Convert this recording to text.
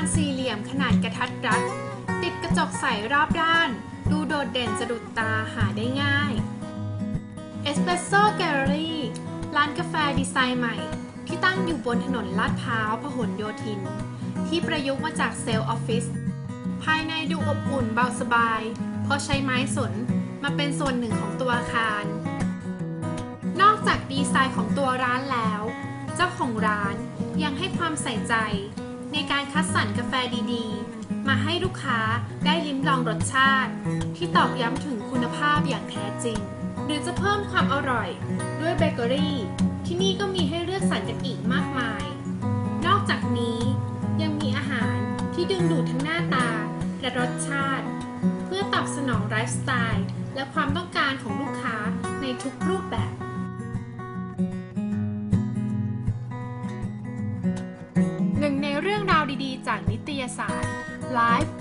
านสี่เหลี่ยมขนาดกระทัดรัด ติดกระจกใสรอบด้าน ดูโดดเด่นสะดุดตาหาได้ง่าย Espresso Gallery ร้านกาแฟดีไซน์ใหม่ ที่ตั้งอยู่บนถนนลาดพร้าวพหลโยธิน ที่ประยุกต์มาจากเซลล์ออฟฟิศภายในดูอบอุ่นเบาสบาย เพราะใช้ไม้สนมาเป็นส่วนหนึ่งของตัวอาคาร นอกจากดีไซน์ของตัวร้านแล้ว เจ้าของร้านยังให้ความใส่ใจ ในการคัดสรรกาแฟดีๆ มาให้ลูกค้าได้ลิ้มลองรสชาติ ที่ตอกย้ำถึงคุณภาพอย่างแท้จริง หรือจะเพิ่มความอร่อยด้วยเบเกอรี่ ที่นี่ก็มีให้เลือกสรรกันอีกมากมาย นอกจากนี้ยังมีอาหารที่ดึงดูดทั้งหน้าตาและรสชาติ เพื่อตอบสนองไลฟ์สไตล์ และความต้องการของลูกค้าในทุกรู จากนิตยสาร Life